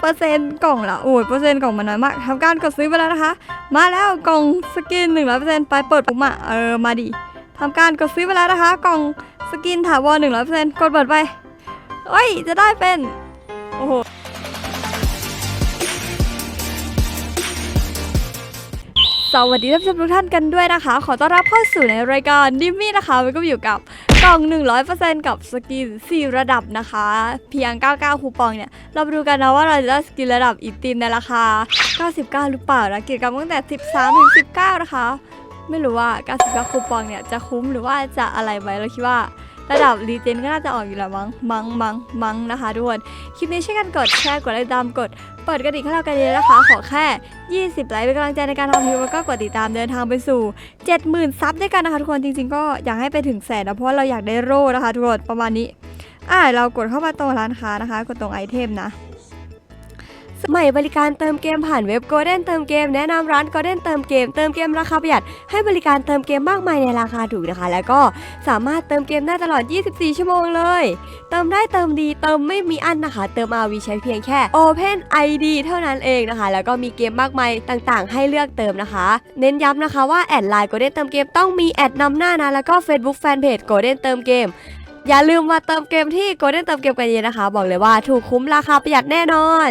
เปอร์เซ็นต์กล่องละโอ้ยเปอร์เซ็นต์กล่องมันน้อยมากทำการกดซื้อไปแล้วนะคะ มาแล้วกล่องสกินหนึ่งร้อยเปอร์เซ็นต์ไปเปิดปุ่มอะเออมาดิทำการกดซื้อไปแล้วนะคะ กล่องสกินถาวรหนึ่งร้อยเปอร์เซ็นต์กดเปิดไปเอ้ยจะได้เป็นโอ้โห สวัสดีท่านผู้ชมทุกท่านกันด้วยนะคะ ขอต้อนรับเข้าสู่ในรายการดิมมี่นะคะมันก็อยู่กับกล่อง 100%กับสกิน 4 ระดับนะคะ เพียง 99 คูปองเนี่ย เราไปดูกันนะว่าเราจะได้สกินระดับอีติมในราคา 99 หรือเปล่านะกิจกรรมตั้งแต่ 13 ถึง 19 นะคะ ไม่รู้ว่า 99 คูปองเนี่ยจะคุ้มหรือว่าจะอะไรไหมเราคิดว่า ระดับรีเจนก็น่าจะออกอยู่แล้วมั้งมั้งมั้งมั้งนะคะทุกคนคลิปนี้ช่วยกันกดแชร์กดไลค์ตามกดเปิดกระดิ่งให้เรากันเลยนะคะ ขอแค่ 20 ไลค์เป็นกำลังใจในการทำคลิปแล้วก็กดติดตามเดินทางไปสู่ 70,000 ซับด้วยกันนะคะทุกคนจริง ๆ ก็อยากให้ไปถึงแสนนะเพราะเราอยากได้โร่นะคะทุกคนประมาณนี้อ่าเรากดเข้ามาตรงร้านค้านะคะ กดตรงไอเทมนะ ใหม่บริการเติมเกมผ่านเว็บ Golden เติมเกมแนะนำร้าน Golden เติมเกมเติมเกมราคาประหยัดให้บริการเติมเกมมากมายในราคาถูกนะคะ แล้วก็สามารถเติมเกมได้ตลอด 24 ชั่วโมงเลย เติมได้เติมดีเติมไม่มีอันนะคะ เติม RV ใช้เพียงแค่ Open ID เท่านั้นเองนะคะ แล้วก็มีเกมมากมายต่างๆ ให้เลือกเติมนะคะ เน้นย้ำนะคะว่าแอดไลน์ Golden เติมเกมต้องมีแอดนำหน้านะแล้วก็ Facebook Fanpage Golden เติมเกมอย่าลืมมาเติมเกมที่ Golden เติมเกมกันเยอะนะคะ บอกเลยว่าถูกคุ้มราคาประหยัดแน่นอน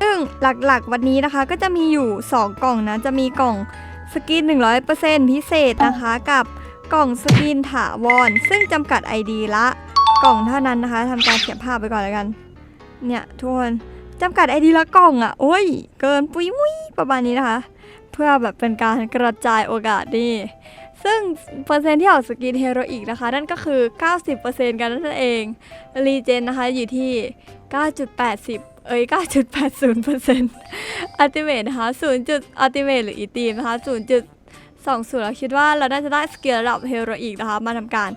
ซึ่งหลักๆ วันนี้นะคะก็จะมีอยู่ 2 กล่องนะ จะมีกล่องสกิน 100%พิเศษนะคะกับกล่องสกินถาวร ซึ่งจำกัด ID ละกล่องเท่านั้นนะคะทำการเขียนภาพไปก่อนแล้วกัน เนี่ยทุกคนจำกัด ID ละกล่องอะ่ะ โอ้ย เกินปุยมุยประมาณนี้นะคะ เพื่อแบบเป็นการกระจายโอกาสนี่ซึ่งเปอร์เซ็นต์ที่ออกสกินเฮโรอีกนะคะ นั่นก็คือ 90%กันนั่นเอง รีเจนนะคะอยู่ที่ 9.80 เอ้ย 9.80%อัลติเมทนะคะ0จุดอัลติเมทหรืออีทีมนะคะ0.20เราคิดว่าเราน่าจะได้สกิลระดับเฮโรอีกนะคะ มาทำการ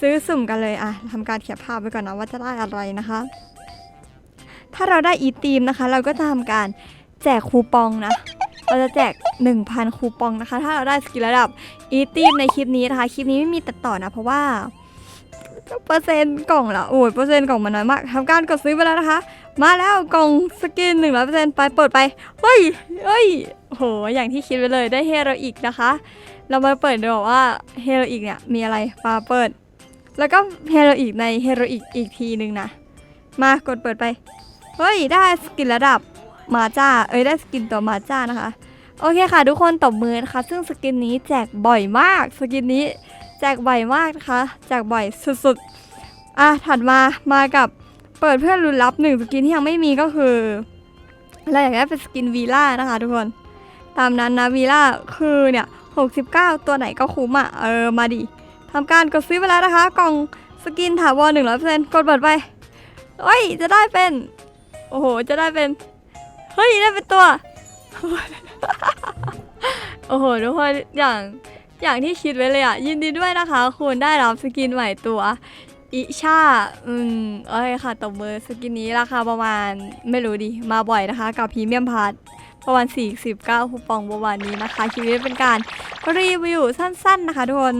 ซื้อสุ่มกันเลยอะทำการเขียนภาพไว้ก่อนนะว่าจะได้อะไรนะคะ ถ้าเราได้อีทีมนะคะ เราก็จะทำการแจกคูปองนะ เราจะแจก 1,000 คูปองนะคะ ถ้าเราได้สกิลระดับอีทีมในคลิปนี้นะคะ คลิปนี้ไม่มีตัดต่อนะ เพราะว่า เปอร์เซ็นต์กล่องละโอ้ยเปอร์เซ็นต์กล่องมันน้อยมากทำการกดซื้อไปแล้วนะคะ มาแล้วกล่องสกินหนึ่งร้อยเปอร์เซ็นต์ไปเปิดไปเฮ้ยเฮ้ยโหอย่างที่คิดไว้เลยได้เฮโรอีกนะคะ เรามาเปิดดูว่าเฮโรอีกเนี่ยมีอะไรมาเปิด แล้วก็เฮโรอีกในเฮโรอีกอีกทีหนึ่งนะ มากดเปิดไปเฮ้ยได้สกินระดับมาจ้าเอ้ยได้สกินตัวมาจ้านะคะโอเคค่ะทุกคนตบมือนะคะ ซึ่งสกินนี้แจกบ่อยมากสกินนี้ แจกบ่อยมากนะคะ แจกบ่อยสุดๆ อะ ถัดมา มากับเปิดเพื่อนรุนรับหนึ่งสกินที่ยังไม่มีก็คือเราอยากได้เป็นสกินวีล่านะคะทุกคน ตามนั้นนะวีล่าคือเนี่ย 69 ตัวไหนก็คุ้มอะ เออ มาดิทำการกดซื้อไปแล้วนะคะ กล่องสกินถาวร100%กดเปิดไปเฮ้ย จะได้เป็น โอ้โห จะได้เป็น เฮ้ย ได้เป็นตัว โอ้โห ทุกคนอย่าง อย่างที่คิดไว้เลยอะ ยินดีด้วยนะคะ คุณได้รับสกินใหม่ตัวอิชาอืมโอเคค่ะตบมือสกินนี้ราคาประมาณไม่รู้ดิมาบ่อยนะคะ กับพรีเมียมพาร์ทประมาณ 49คูปองประมาณนี้นะคะคลิปนี้เป็นการรีวิวสั้นๆนะคะทุกคน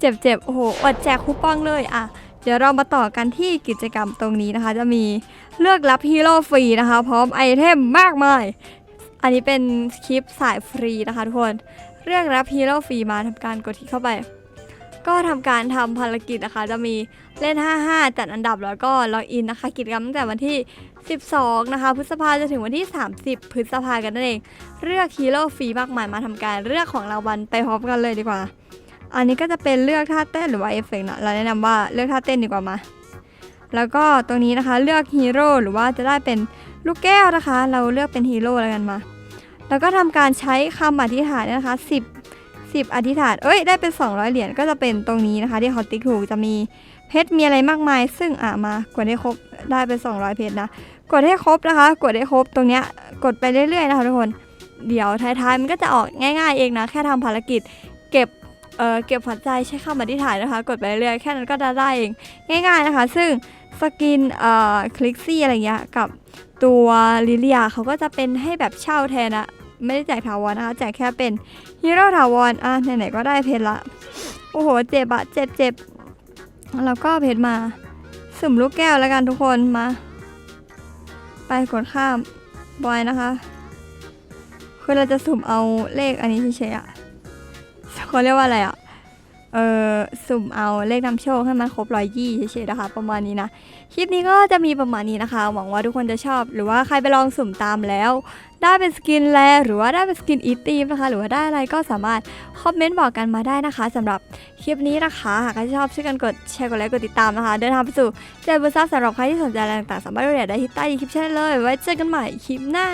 เจ็บๆ โอ้โหอดแจกคูปองเลยอะ เดี๋ยวเรามาต่อกันที่กิจกรรมตรงนี้นะคะ จะมีเลือกรับฮีโร่ฟรีนะคะ พร้อมไอเทมมากมาย อันนี้เป็นคลิปสายฟรีนะคะทุกคน เลือกรับฮีโร่ฟรีมาทำการกดที่เข้าไป ก็ทำการทำภารกิจนะคะ จะมีเล่น 55 จัดอันดับแล้วก็ล็อกอินนะคะ กิจกรรมตั้งแต่วันที่ 12 นะคะ พฤษภาจะถึงวันที่ 30 พฤษภากันนั่นเอง เลือกฮีโร่ฟรีมากมายมาทำการเลือกของรางวัลไปพร้อมกันเลยดีกว่า อันนี้ก็จะเป็นเลือกท่าเต้นหรือว่าเอฟเฟกต์นะเราแนะนำว่าเลือกท่าเต้นดีกว่ามา แล้วก็ตรงนี้นะคะเลือกฮีโร่หรือว่าจะได้เป็นลูกแก้วนะคะ เราเลือกเป็นฮีโร่แล้วกันมา แล้วก็ทำการใช้คำอธิษฐานนะคะ 10 10 อธิษฐาน เอ้ย ได้เป็น 200 เหรียญ ก็จะเป็นตรงนี้นะคะ ที่เขาติ๊กถูก จะมีเพชร มีอะไรมากมาย ซึ่งอะมากดให้ครบ ได้เป็น 200 เพชรนะ กดให้ครบนะคะ กดให้ครบ ตรงเนี้ย กดไปเรื่อยๆนะคะทุกคน เดี๋ยวท้ายๆ มันก็จะออกง่าย ๆ เองนะ แค่ทำภารกิจ เก็บ เอ่อเก็บหัวใจใช้คำอธิษฐานนะคะ กดไปเรื่อยแค่นั้นก็ได้เองง่าย ๆนะคะ ซึ่งสกินเอ่อคลิกซี่อะไรเงี้ยกับตัวลิเลียเขาก็จะเป็นให้แบบเช่าแทนนะไม่ได้แจกถาวรนะคะแจกแค่เป็นฮีโร่ถาวรอะไหนๆก็ได้เพชรละโอ้โหเจ็บอะเจ็บเจ็บแล้วก็เพชรมาสุ่มลูกแก้วแล้วกันทุกคนมา ไปกดข้ามบอยนะคะคือเราจะสุ่มเอาเลขอันนี้เฉยๆอะ เขาเรียกว่าอะไรอะเออสุ่มเอาเลขนำโชคให้มันครบร้อยยี่เฉยๆนะคะ ประมาณนี้นะ คลิปนี้ก็จะมีประมาณนี้นะคะ หวังว่าทุกคนจะชอบ หรือว่าใครไปลองสุ่มตามแล้ว ได้เป็นสกินแลหรือว่าได้เป็นสกินอีทีมนะคะ หรือว่าได้อะไรก็สามารถคอมเมนต์บอกกันมาได้นะคะสำหรับคลิปนี้นะคะ หากใครชอบช่วยกันกดแชร์กดไลค์กดติดตามนะคะ เดินทางไปสู่เจบุซับสำหรับใครที่สนใจอะไรต่างๆสามารถดูได้ที่ใต้ดีคลิปแชร์เลย ไว้เจอกันใหม่คลิปหน้า